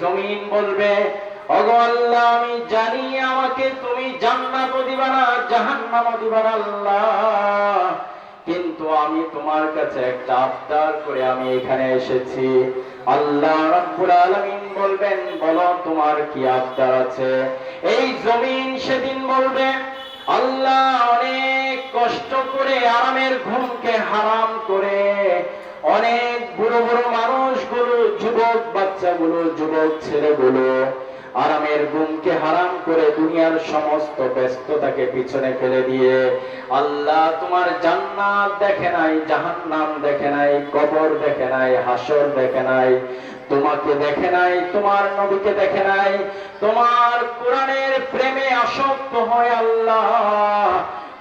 জমিন বলবে, ওগো আল্লাহ, আমি জানি আমাকে তুমি জান্নাত দিবা না জাহান্নাম দিবা না, আল্লাহ। কিন্তু আমি তোমার কাছে একটা আবদার করে আমি এখানে এসেছি। আল্লাহ রাব্বুল আলামিন বলবেন, বলো, তোমার কি আবদার আছে? এই জমিন সেদিন বলবে, আল্লাহ অনেক কষ্ট করে আরামের ঘুমকে হারাম করে অনেক বুড়ো বুড়ো মানুষগুলো, যুবক বাচ্চাগুলো, যুবক ছেলেগুলো আরামের ঘুমকে হারাম করে দুনিয়ার সমস্ত ব্যস্ততাকে পিছনে ফেলে দিয়ে, আল্লাহ তোমার জান্নাত দেখে নাই, জাহান্নাম দেখে নাই, কবর দেখে নাই হাসর দেখে নাই, তোমাকে দেখে নাই, তোমার নবীকে দেখে নাই, তোমার কোরআনের প্রেমে আসক্ত হয় আল্লাহ।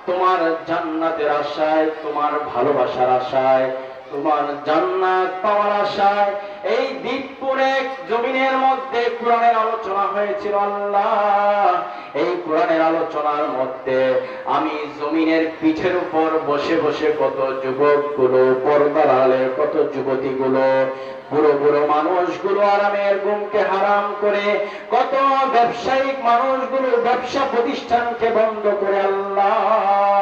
তোমার জান্নাতের আশায়, তোমার ভালোবাসার আশায় তোমার জান্নাত পাওয়ার আশায় এই দ্বীপপুরে জমিনের মধ্যে কোরআনের আলোচনা হয়েছিল, আল্লাহ। এই কোরআনের আলোচনার মধ্যে আমি জমিনের পিঠের উপর বসে বসে কত যুবকগুলো গুলো আলে কত যুবতীগুলো, বুড়ো বুড়ো মানুষগুলো আরামের ঘুমকে হারাম করে, কত ব্যবসায়িক মানুষগুলো ব্যবসা প্রতিষ্ঠানকে বন্ধ করে, আল্লাহ।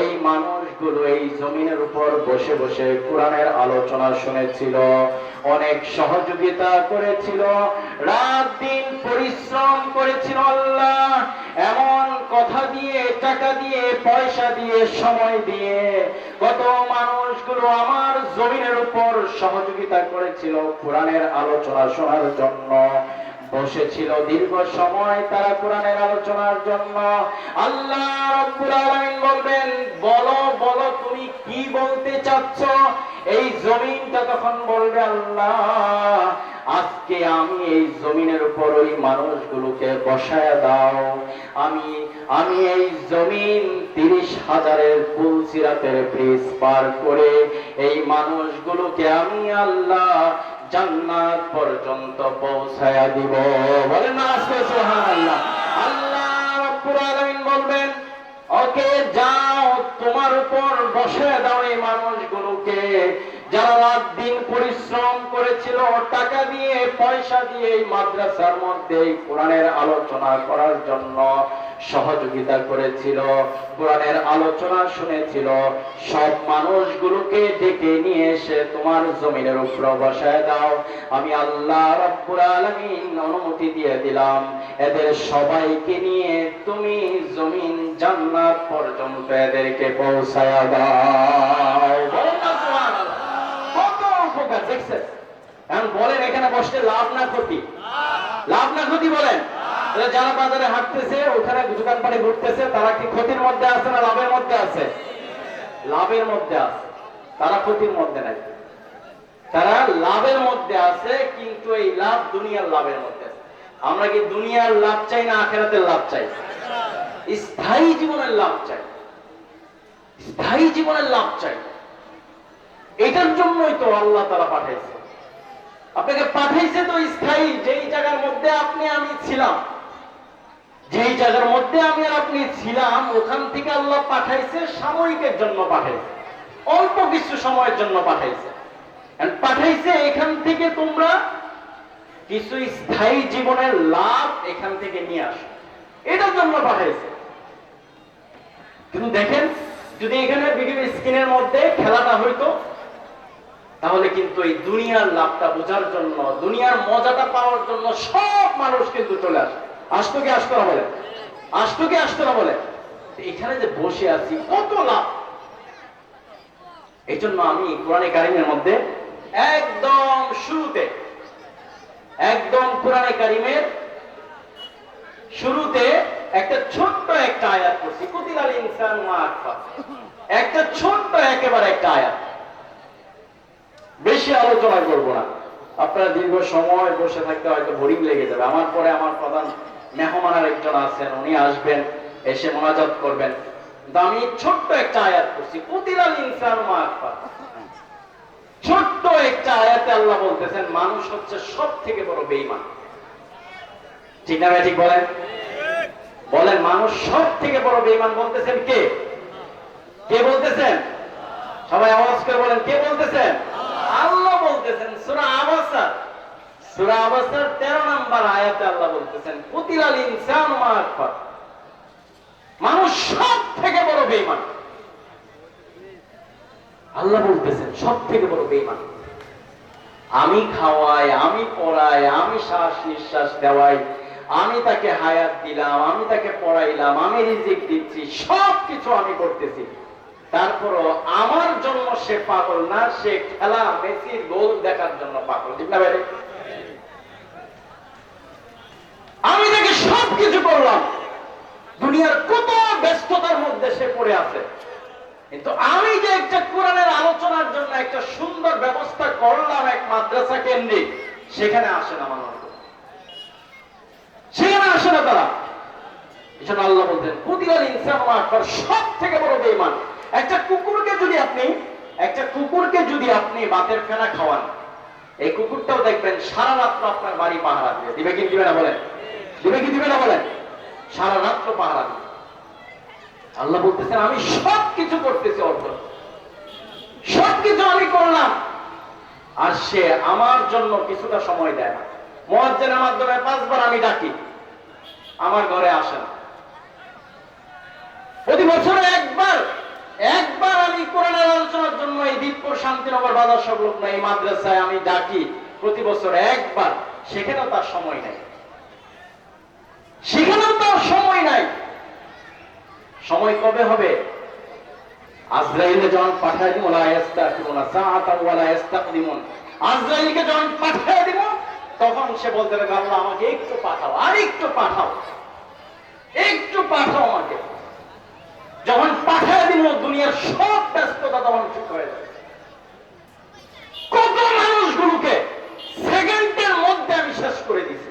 এই মানুষগুলো এই জমিনের উপর বসে বসে কোরআনের আলোচনা শুনেছিল, অনেক সহযোগিতা করেছিল, রাত দিন পরিশ্রম করেছিল আল্লাহ, এমন কথা দিয়ে, টাকা দিয়ে, পয়সা দিয়ে, সময় দিয়ে কত মানুষগুলো আমার জমিনের উপর সহযোগিতা করেছিল কোরআনের আলোচনা শোনার জন্য। বসেছিল দীর্ঘ সময় তারা কোরআনের আলোচনার জন্য। আল্লাহ বলবেন, বলো বলো, তুমি কি বলতে চাচ্ছ? এই জমিনটা তখন বলবে আল্লাহ, আজকে আমি এই জমিনের উপর ওই মানুষগুলোকে বসায় দাও। আমি আমি এই জমিন তিরিশ হাজারের পুলসিরাতের ব্রিজ পার করে এই মানুষগুলোকে আমি আল্লাহ জান্নাত পর্যন্ত পৌঁছায়া দিব। বলেন না আল্লাহ রাব্বুল আলামিন বলবেন, ওকে যাও, তোমার উপর বসে দাও এই মানুষগুলোকে। যারা রাত দিন পরিশ্রম করেছিল, টাকা দিয়ে, পয়সা দিয়ে এই মাদ্রাসার মধ্যে এই কোরআনের আলোচনা করার জন্য সহযোগিতা করেছিল, কোরআনের আলোচনা শুনেছিল, সব মানুষগুলোকে ডেকে নিয়ে এসে তোমার জমিনের উপর বসায় দাও। আমি আল্লাহ রাব্বুল আলামিন অনুমতি দিয়ে দিলাম, এদের সবাইকে নিয়ে তুমি জমিন জান্নাত পর্যন্ত এদেরকে পৌঁছায়া দাও। এখন বলেন, এখানে বসতে লাভ না ক্ষতি? লাভ না ক্ষতি বলেন। যারা বাজারে হাঁটতেছে, ওখানে দোকান পাড়ে ঘুরতেছে, তারা কি ক্ষতির মধ্যে আছে না লাভের মধ্যে আছে? লাভের মধ্যে আছে। তারা ক্ষতির মধ্যে নাই। তারা লাভের মধ্যে আছে, কিন্তু এই লাভ দুনিয়ার লাভের মধ্যে। আমরা কি দুনিয়ার লাভ চাই না আখেরাতের লাভ চাই? স্থায়ী জীবনের লাভ চাই। স্থায়ী জীবনের লাভ চাই। এটার জন্যই তো আল্লাহ তারা পাঠাইছে। আপনাকে পাঠাইছে তো স্থায়ী, যেই জায়গার মধ্যে আপনি, আমি ছিলাম। যেই জায়গার মধ্যে আমি আর আপনি ছিলাম, ওখান থেকে আল্লাহ পাঠাইছে, সাময়িকের জন্য পাঠাইছে। অল্প কিছু সময়ের জন্য পাঠাইছে। পাঠাইছে এখান থেকে তোমরা কিছু স্থায়ী জীবনের লাভ এখান থেকে নিয়ে আসো। এটার জন্য পাঠাইছে। কিন্তু দেখেন, যদি এখানে ভিডিও স্ক্রিনের মধ্যে খেলাটা হইতো, তাহলে কিন্তু এই দুনিয়ার লাভটা বোঝার জন্য, দুনিয়ার মজাটা পাওয়ার জন্য সব মানুষ কিন্তু চলে আসে। আসতো কি আসতো না বলে। আসতো কি আসতো না বলে এখানে যে বসে আছি, কত লাভ? এই জন্য আমি কোরআনে কারিমের মধ্যে একদম শুরুতে, একদম কোরআনে কারিমের শুরুতে একটা ছোট্ট একটা আয়াত করছি কুতিলাল ইনসান একটা ছোট্ট, একেবারে একটা আয়াত। বেশি আলোচনা করব না। আপনারা দীর্ঘ সময় বসে থাকতে হয়তো বোরিং লেগে যাবে। আমার পরে আমার প্রধান মেহমানের একজন আছেন, উনি আসবেন, এসে মোনাজাত করবেন। আমি ছোট্ট একটা আয়াত করছি কুতিলাল ইনসান ছোট্ট একটা আয়াতে আল্লাহ বলতেছেন, মানুষ হচ্ছে সব থেকে বড় বেঈমান। ঠিক না ঠিক বলেন? বলেন, মানুষ সব থেকে বড় বেইমান বলতেছেন কে? কে বলতেছেন? সবাই আওয়াজ করে বলেন, কে বলতেছেন? আল্লাহ বলতেছেন, সূরা আবাসা 13 নম্বর আয়াতে আল্লাহ বলতেছেন, কুতিলাল ইনসানু মা আকফার। মানুষ সব থেকে বড় বেঈমান। আল্লাহ বলতেছেন সব থেকে বড় বেঈমান। আমি খাওয়াই, আমি পড়াই, আমি শ্বাস নিঃশ্বাস দেওয়াই, আমি তাকে হায়াত দিলাম, আমি তাকে পড়াইলাম, আমি রিজিক দিচ্ছি সব কিছু আমি করতেছি। তারপরও আমার জন্য সে পাগল না, সে খেলা মেসির গোল দেখার জন্য পাগল। ঠিক না আমি তাকে সব কিছু করলাম। দুনিয়ার কত ব্যস্ততার মধ্যে সে পড়ে আছে। কিন্তু আমি যে একটা কোরআনের আলোচনার জন্য একটা সুন্দর ব্যবস্থা করলাম এক মাদ্রাসা কেন্দ্রিক, সেখানে আসে না মানুষ। সেখানে আসে না তারা। এজন্য আল্লাহ বলতেন, কুতিলাল ইনসান আকবার সব থেকে বড় বেঈমান। একটা কুকুরকে যদি আপনি, একটা কুকুরকে যদি আপনি বাতের ফেনা খাওয়ান, এই কুকুরটাও দেখবেন সারা রাত্র আপনার বাড়ি পাহারা দিবে দিবে। কি দিবে না বলেন? দিবে কি দিবে না বলেন সারা রাত্র পাহারা দিবে। আল্লাহ বলতেছেন, আমি সব কিছু করতেছি অর্থ সব কিছু আমি করলাম। আর সে আমার জন্য কিছুটা সময় দেয় না। মহাজ্জেনের মাধ্যমে পাঁচবার আমি ডাকি। আমার ঘরে আসে না। প্রতি বছরে একবার একবার আমি কোরআনের আলোচনার জন্য এই দীপপুর শান্তিনগর বাজার সংলগ্ন এই মাদ্রাসায় আমি ডাকি। প্রতি বছর একবার, সেখানেও তার সময় নাই। সেখানেও তার সময় নাই। সময় কবে হবে? আজরাইলে যখন পাঠায় দিব আজরাইলকে যখন দিব, তখন সে বলতে আল্লাহ, আমাকে একটু পাঠাও, আর একটু পাঠাও। একটু পাঠাও আমাকে। যখন দিব, দুনিয়ার সব ব্যস্ততা তখন ঠিক হয়ে যাবে। কত মানুষগুলোকে সেকেন্ডের মধ্যে আমি শেষ করে দিছি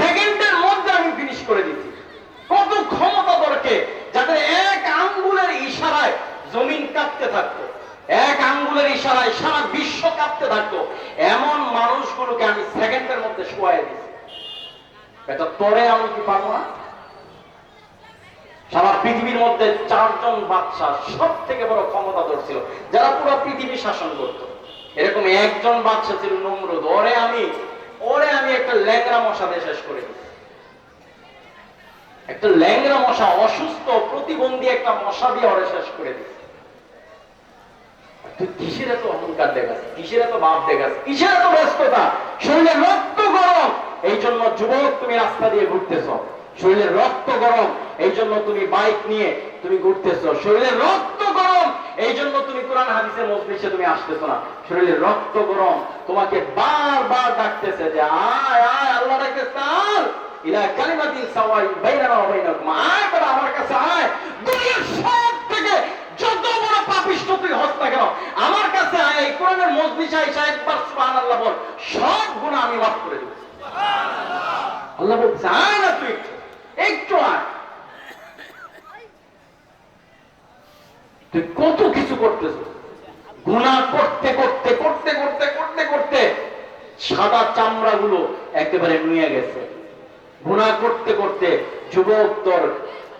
সেকেন্ডের মধ্যে আমি ফিনিশ করে দিছি কত ক্ষমতা দরকে যাদের এক আঙ্গুলের ইশারায় জমিন কাঁপতে থাকতো এক আঙ্গুলের ইশারায় সারা বিশ্ব কাঁপতে থাকতো এমন মানুষগুলোকে আমি শোয়াই দিছি এটা তরে আমি কি পারব না? সারা পৃথিবীর মধ্যে চারজন বাদশাহ সব থেকে বড় ক্ষমতাধর ছিল, যারা পুরো পৃথিবী শাসন করত। এরকম একজন বাদশাহ ছিল নমরুদ। ওরে আমি ওরে আমি একটা ল্যাংরা মশা দিয়ে শেষ করে দিই। একটা ল্যাংরা মশা, অসুস্থ, প্রতিবন্ধী একটা মশা দিয়ে ওরে শেষ করে তুই কিসের এত অহংকার দেখাস? কিসের এত ভাব দেখাস? কিসের এত ব্যস্ততা? শরীরে রক্ত গরম, এই জন্য যুবক তুমি রাস্তা দিয়ে ঘুরতেছ। শরীরের রক্ত গরম, এই জন্য তুমি বাইক নিয়ে তুমি ঘুরতেছ। শরীরের রক্ত গরম, এই জন্য তুমি কোরআন হাদিসের মজলিসে তুমি আসতেছ না। শরীরের রক্ত গরম, তোমাকে বারবার ডাকতেছে যে, আয় আয়, আল্লাহ ডাকতেছে আর ইলা কালিমাতিন সাওয়াই বাইনানা ওয়া বাইনাকুম। আয় আমার কাছে আয়। দুনিয়ার তুই হস না কেন আমার কাছে এই কোরআনের একবার সুবহানাল্লাহ বল সব গুনাহ আমি মাফ করে দেব। আল্লাহ না তুই একটু, আয়। কত কিছু করতেছ? গুণা করতে করতে করতে করতে করতে করতে সাদা চামড়া গুলো একেবারে নুয়ে গেছে। গুণা করতে করতে যুবক তোর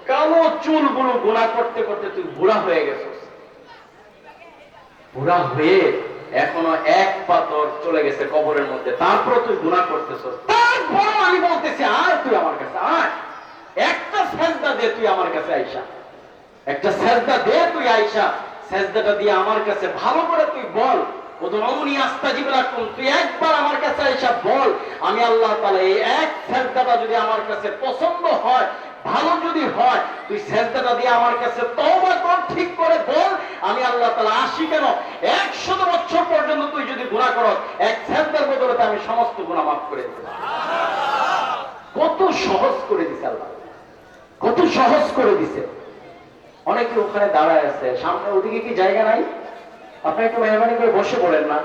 কালো চুলগুলো গুণা করতে করতে তুই বুড়া হয়ে গেছিস। বুড়া হয়ে এখনও এক পাথর চলে গেছে কবরের মধ্যে। তারপর তুই গুণা করতেছ তারপর আমি বলতেছি আর তুই আমার কাছে, আয়। একটা সেজদা দে তুই আমার কাছে আইসা। একটা সেজদা দে তুই আইসা। সেজদাটা দিয়ে আমার কাছে ভালো করে তুই বল। আমি কর, ঠিক করে বল, আমি আল্লাহ আসি কেন? 100 বছর পর্যন্ত তুই যদি এক আমি সমস্ত গুনাহ মাফ করে দেব। কত সহজ করে দিছে আল্লাহ। কত সহজ করে দিছে। অনেকে ওখানে দাঁড়ায় আছে, সামনে ওদিকে কি জায়গা নাই? আপনি একটু মেহরবানি করে বসে পড়েন না।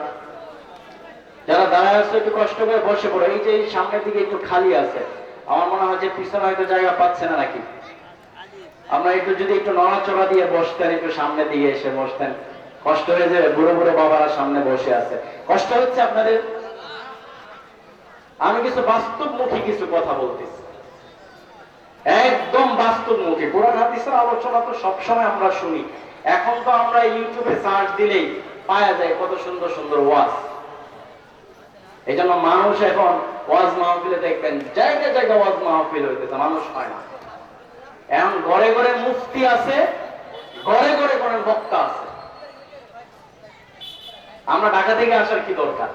যারা দাঁড়ায় আছে, একটু কষ্ট করে বসে পড়ে। এই যে সামনের দিকে একটু খালি আছে, আমার মনে হয় যে পিছনে হয়তো জায়গা পাচ্ছে না নাকি? আমরা একটু যদি একটু নড়াচড়া দিয়ে বসতেন, একটু সামনের দিকে এসে বসতেন। কষ্ট হয়ে যাবে, বুড়ো বুড়ো বাবারা সামনে বসে আছে। কষ্ট হচ্ছে আপনাদের? আমি কিছু বাস্তবমুখী কিছু কথা বলতেছি। একদম বাস্তবমুখী। কোরআন হাদিসের আলোচনা তো সবসময় আমরা শুনি। এখন তো আমরা ইউটিউবে সার্চ দিলেই পাওয়া যায় কত সুন্দর সুন্দর ওয়াজ। এই জন্য মানুষ এখন ওয়াজ মাহফিলে দেখবেন জায়গা জায়গা ওয়াজ মাহফিল হইতেছে, মানুষ হয় না। এখন ঘরে ঘরে মুফতি আছে, ঘরে ঘরে ঘরে বক্তা আছে। আমরা ঢাকা থেকে আসার কি দরকার?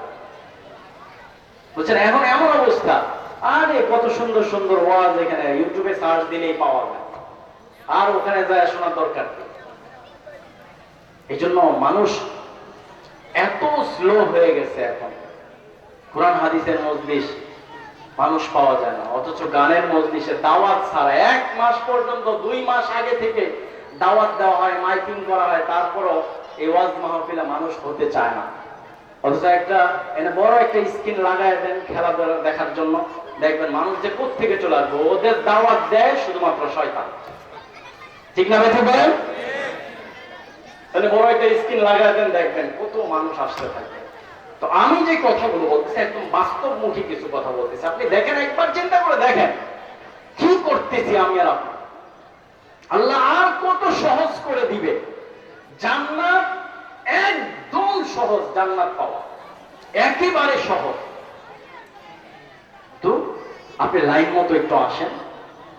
বুঝছেন, এখন এমন অবস্থা। আরে, কত সুন্দর সুন্দর ওয়াজ এখানে ইউটিউবে সার্চ দিলেই পাওয়া যায়। আর ওখানে যায় শোনার দরকার কি এই জন্য মানুষ এত স্লো হয়ে গেছে এখন। কোরআন, হাদিসের মজলিস মানুষ পাওয়া যায় না। অথচ গানের মজলিসে দাওয়াত ছাড়া এক মাস পর্যন্ত, দুই মাস আগে থেকে দাওয়াত দেওয়া হয়, মাইকিং করা হয়, তারপরও এই ওয়াজ মাহফিলে মানুষ হতে চায় না। অথচ একটা, এনে বড় একটা স্ক্রিন লাগায় দেন খেলাধুলা দেখার জন্য। দেখবেন মানুষ যে থেকে চলে আসবে, ওদের দাওয়াত দেয় শুধুমাত্র শয়তান। ঠিক না বেঁচে বলেন? তাহলে বড় একটা স্ক্রিন লাগায় দেন, দেখবেন কত মানুষ আসতে থাকে। তো আমি যে কথাগুলো বলতেছি, একদম বাস্তবমুখী কিছু কথা বলতেছি। আপনি দেখেন, একবার চিন্তা করে দেখেন, কি করতেছি আমি আর আপনি? আল্লাহ আর কত সহজ করে দিবে? জান্নাত একদম সহজ, জান্নাত পাওয়া। একেবারে সহজ। তো আপনি লাইন মতো একটু আসেন,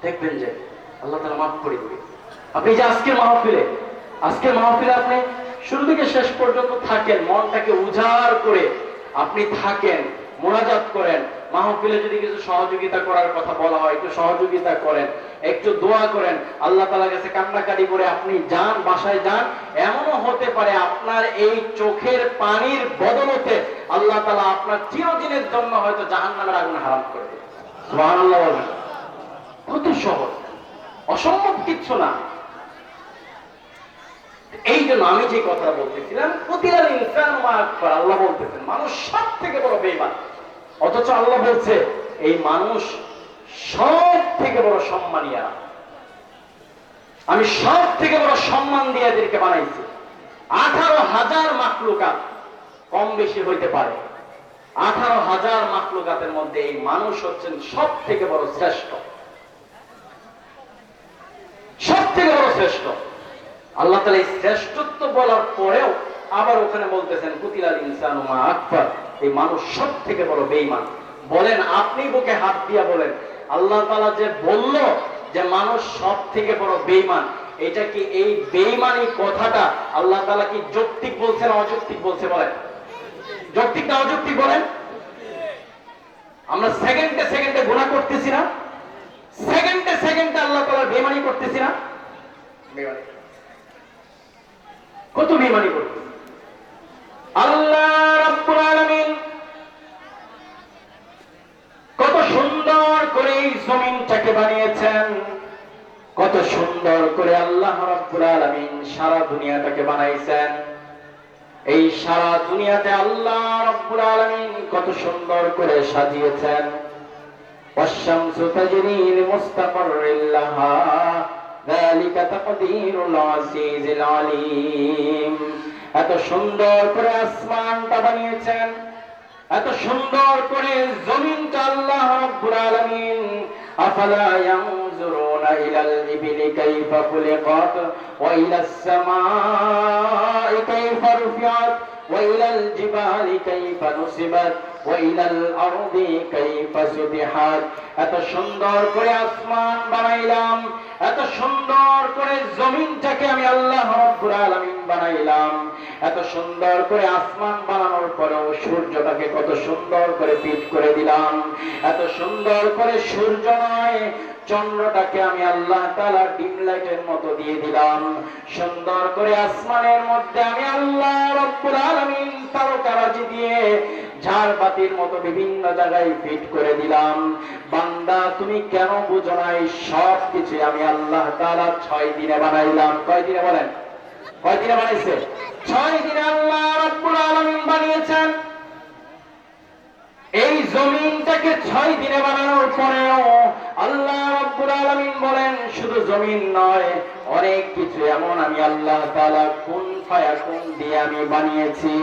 দেখবেন যে আল্লাহ তালা মাফ করে দিবে। আপনি যে আজকের মাহফিলে আজকের মাহফিলে আপনি শুরু থেকে শেষ পর্যন্ত থাকেন, মনটাকে উজাড় করে আপনি থাকেন, মোনাজাত করেন। মাহফিলে যদি কিছু সহযোগিতা করার কথা বলা হয়, একটু সহযোগিতা করেন, একটু দোয়া করেন, আল্লাহ তালা কাছে কান্নাকাটি করে আপনি যান, বাসায় যান, এমনও হতে পারে আপনার এই চোখের পানির বদলতে আল্লাহ তালা আপনার চিরদিনের জন্য হয়তো জাহান নামের আগুন হারাম করে দেবে কত সহজ। অসম্ভব কিচ্ছু না। এই জন্য আমি যে কথা বলতেছিলাম প্রতিলাল ইনসান আল্লাহ বলতেছেন, মানুষ সব থেকে বড় বেইমান অথচ আল্লাহ বলছে, এই মানুষ সব থেকে বড় সম্মানিয়া আমি সব থেকে বড় সম্মান দিয়ে এদেরকে বানাইছি। আঠারো হাজার মাকলুকাত কম বেশি হইতে পারে। আঠারো হাজার মাকলুকাতের মধ্যে এই মানুষ হচ্ছেন সব থেকে বড় শ্রেষ্ঠ। সব থেকে বড় শ্রেষ্ঠ। আল্লাহ তালা এই শ্রেষ্ঠত্ব বলার পরেও আবার ওখানে বলতেছেন, কুতিলাল ইনসান আকবর এই মানুষ সব থেকে বড় বেইমান বলেন, আপনি বুকে হাত দিয়া বলেন, আল্লাহ তালা যে বলল যে মানুষ সব থেকে বড় বেইমান এটা কি এই বেইমানি কথাটা আল্লাহ তালা কি যৌক্তিক বলছে না অযৌক্তিক বলছে বলেন? যৌক্তিক না অযৌক্তিক বলেন? আমরা সেকেন্ডে সেকেন্ডে গুণা করতেছি না? সেকেন্ডে সেকেন্ডে আল্লাহ তালা বেইমানি করতেছি না? বেইমানি কত বেমানি করতে আল্লাহ রাব্বুল আলামিন কত সুন্দর করে এই জমিনটাকে বানিয়েছেন কত সুন্দর করে আল্লাহ রাব্বুল আলামিন সারা দুনিয়াটাকে বানাইছেন এই সারা দুনিয়াতে আল্লাহ রাব্বুল আলামিন কত সুন্দর করে সাজিয়েছেন والشمس تجري لمستقر لها ذلك تقدير العزيز العليم এত সুন্দর করে আসমানটা বানিয়েছেন এত সুন্দর করে জমিনটা আল্লাহ রাব্বুল আলামিন আফালা ইয়ানজুরুনা ইলাল ইবিলি কাইফা খুলিকাত ওয়া ইলাস সামাই কাইফা রুফিআত ওয়া ইলাল জিবালি কাইফা নুসিবাত এত সুন্দর করে আসমান বানাইলাম, এত সুন্দর করে জমিনটাকে আমি আল্লাহ বানাইলাম। এত সুন্দর করে আসমান বানানোর পরেও সূর্যটাকে কত সুন্দর করে করে দিলাম। এত সুন্দর করে সূর্য নয় চন্দ্রটাকে আমি আল্লাহ তালা ডিম লাইটের মতো দিয়ে দিলাম। সুন্দর করে আসমানের মধ্যে আমি আল্লাহ রব্বুল আলমিন তারকারাজি দিয়ে ঝাড়বাতির মতো বিভিন্ন জায়গায় ফিট করে দিলাম। বান্দা, তুমি কেন বুঝো নাই সব কিছু? আমি আল্লাহ তাআলা ছয় দিনে বানাইলাম। কয় দিনে বলেন? কয় দিনে বানাইছে? ছয় দিনে আল্লাহ রব্বুল আলামিন বানিয়েছেন। এই জমিনটাকে ছয় দিনে বানানোর পরেও আল্লাহ রব্বুল আলামিন বলেন, শুধু জমিন নয়, অনেক কিছু এমন। আমি আল্লাহ তাআলা কোন আমি বানিয়েছি।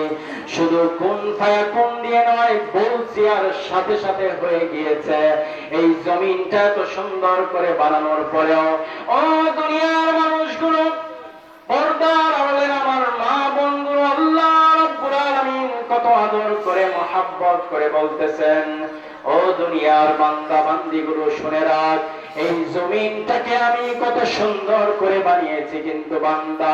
শুধু কোন ফায়া কোন দিয়ে নয়, বলছি আর সাথে সাথে হয়ে গিয়েছে। এই জমিনটা এত সুন্দর করে বানানোর পরেও, ও দুনিয়ার মানুষগুলো কত আদর করে, মহাব্বত করে বলতেছেন, ও দুনিয়ার বান্দা বান্দিগুলো শুনে রাখ, এই জমিনটাকে আমি কত সুন্দর করে বানিয়েছি, কিন্তু বান্দা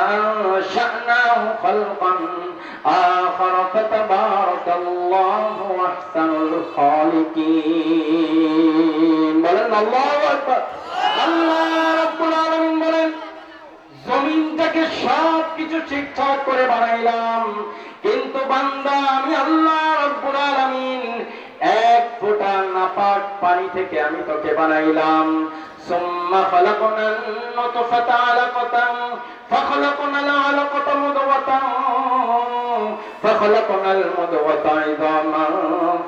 أنشأناه خلقا آخر فتبارك الله أحسن الخالقين বলেন আল্লাহু আকবার আল্লাহ রাব্বুল আলামিন বলেন জমিনটাকে সব কিছু ঠিকঠাক করে বানাইলাম কিন্তু বান্দা আমি আল্লাহ রব্বুল আলামিন এক ফোঁটা নাপাক পানি থেকে আমি তোকে বানাইলাম ثم خلقنا النطفة علقة فخلقنا العلقة مضغة فخلقنا المضغة عظاما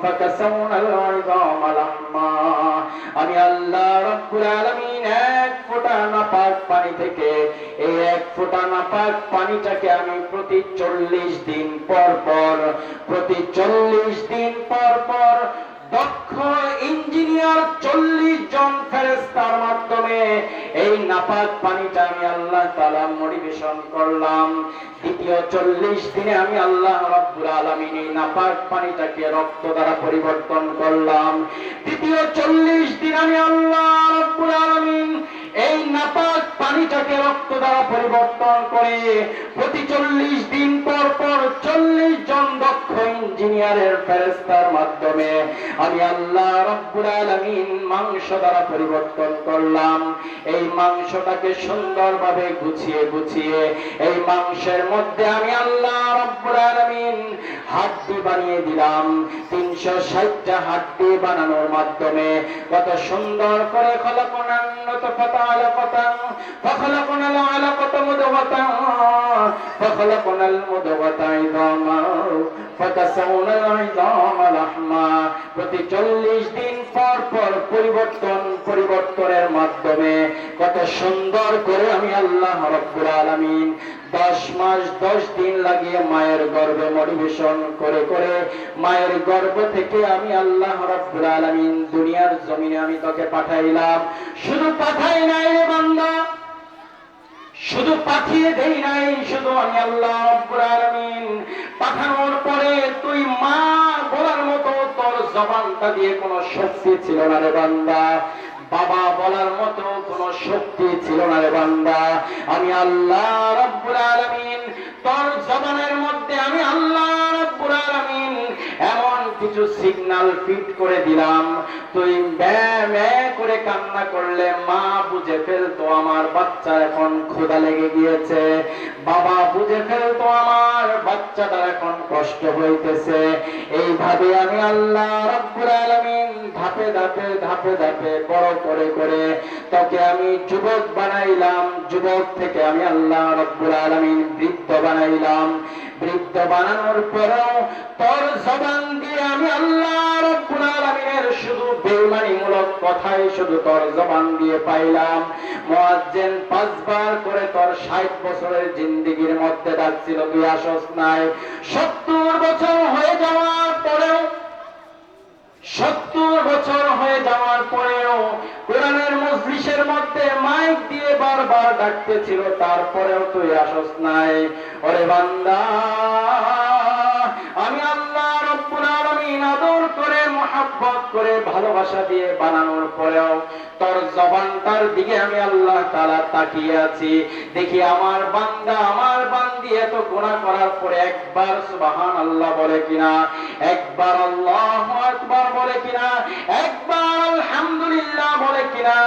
فكسونا العظام لحما আমি আল্লাহ রব্বুল আলামিন এক ফোঁটা নাপাক পানি থেকে এই এক ফোঁটা নাপাক পানিটাকে আমি প্রতি চল্লিশ দিন পর পর প্রতি চল্লিশ দিন পর পর দক্ষ ইঞ্জিনিয়ার চল্লিশ জন ফেরেস্তার মাধ্যমে এই নাপাক পানিটা আমি আল্লাহ তালা মরিবেশন করলাম। দ্বিতীয় চল্লিশ দিনে আমি আল্লাহ রব্বুল আলমিন এই নাপাক পানিটাকে রক্ত দ্বারা পরিবর্তন করলাম। দ্বিতীয় চল্লিশ দিন আমি আল্লাহ রব্বুল আলমিন এই নাপাক পানিটাকে রক্ত দ্বারা পরিবর্তন করে প্রতি চল্লিশ দিন পর পর চল্লিশ একজন দক্ষ ইঞ্জিনিয়ারের ফেরেস্তার মাধ্যমে আমি আল্লাহ রব্বুল আলমিন মাংস দ্বারা পরিবর্তন করলাম। এই মাংসটাকে সুন্দরভাবে গুছিয়ে গুছিয়ে এই মাংসের মধ্যে আমি আল্লাহ রব্বুল আলমিন হাড্ডি বানিয়ে দিলাম। তিনশো ষাটটা হাড্ডি বানানোর মাধ্যমে কত সুন্দর করে খলকনান্নত কথা আলাপতাং ফখলকনাল আলাপত মুদগতাং ফখলকনাল মুদগতাইদা প্রতি চল্লিশ দিন পর পর পরিবর্তন, পরিবর্তনের মাধ্যমে। কত সুন্দর করে আমি আল্লাহ রব্বুল আলামিন দশ মাস, দশ দিন লাগিয়ে মায়ের গর্ভে মরিবেশন করে করে মায়ের গর্ভ থেকে আমি আল্লাহ রব্বুল আলামিন দুনিয়ার জমিনে আমি তোকে পাঠাইলাম। শুধু পাঠাই নাই বান্দা। শুধু পাঠিয়ে দেই নাই, শুধু আমি আল্লাহ আলমিন। পাঠানোর পরে তুই মা বলার মতো তোর জবানটা দিয়ে কোনো শক্তি ছিল না রে বান্দা। বাবা বলার মতো কোনো শক্তি ছিল না রে বান্দা। আমি আল্লাহ রব্বুল আলমিন, তোর জবানের মধ্যে আমি আল্লাহ কিছু সিগন্যাল ফিট করে দিলাম। তুই করে কান্না করলে মা বুঝে ফেলতো আমার বাচ্চার এখন ক্ষুধা লেগে গিয়েছে। বাবা বুঝে ফেলতো আমার বাচ্চাটার এখন কষ্ট হইতেছে। এইভাবে আমি আল্লাহ রব্বুল আলামিন ধাপে ধাপে ধাপে ধাপে বড় করে করে তোকে আমি যুবক বানাইলাম। যুবক থেকে আমি আল্লাহ রব্বুল আলামিন বৃদ্ধ বানাইলাম। বৃদ্ধ বানানোর পরেও তোর জবান দিয়ে আমি আল্লাহ রব্বুল শুধু বেঈমানিমূলক কথাই শুধু তোর জবান দিয়ে পাইলাম। মুয়াজ্জিন পাঁচবার করে তোর 60 বছরের জিন্দেগির মধ্যে ডাকছিল, তুই আসস নাই। 70 বছর হয়ে যাওয়ার পরেও সত্তর বছর হয়ে যাওয়ার পরেও কোরআনের মজলিসের মধ্যে মাইক দিয়ে বারবার ডাকতেছিল, তারপরেও তুই আসস নাই। ওরে বান্দা, আমি আল্লাহ মহাব্বত করে ভালোবাসা দিয়ে বানানোর পরেও তোর জবানটার দিকে আমি আল্লাহ তাআলা তাকিয়ে আছি। দেখি আমার বান্দা আমার বান্দি এত গুনাহ করার পরে একবার সুবহান আল্লাহ বলে কিনা, একবার আল্লাহু আকবার বলে কিনা, একবার আলহামদুলিল্লাহ বলে কিনা,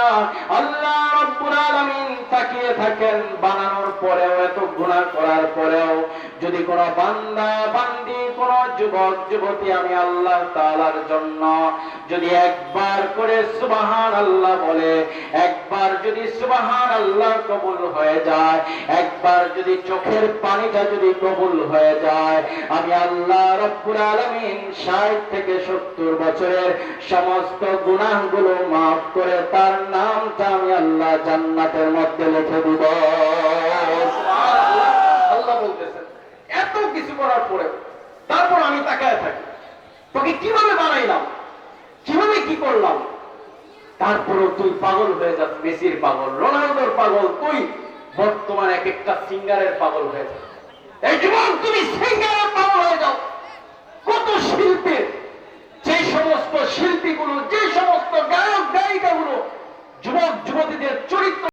আল্লাহ রব্বুল আলামিন তাকিয়ে থাকেন বানানোর পরেও, এত গুনাহ করার পরেও। যদি কোনো বান্দা, বান্দি, কোন যুবক, যুবতী আমি আল্লাহ তাআলার জন্য যদি একবার করে সুবাহান আল্লাহ বলে, একবার যদি সুবাহান আল্লাহ কবুল হয়ে যায়, একবার যদি চোখের পানিটা যদি কবুল হয়ে যায়, আমি আল্লাহ রব্বুল আলামিন ষাট থেকে সত্তর বছরের সমস্ত গুনাহগুলো মাফ করে তার নামটা আমি আল্লাহ জান্নাতের মধ্যে লিখে দিব। আল্লাহ বলতেছেন এত কিছু করার পরে, তারপর আমি তাকায় থাকি। তোকে কীভাবে বানাইলাম? কীভাবে কি করলাম? তারপরও তুই পাগল হয়ে যাস, মেসির পাগল, রোনালদোর পাগল, তুই বর্তমানে এক একটা সিঙ্গারের পাগল হয়ে যাস। এই যুবক, তুমি সিঙ্গারের পাগল হয়ে যাও। কত শিল্পের যে সমস্ত শিল্পীগুলো, যে সমস্ত গায়ক, গায়িকাগুলো, যুবক, যুবতীদের চরিত্র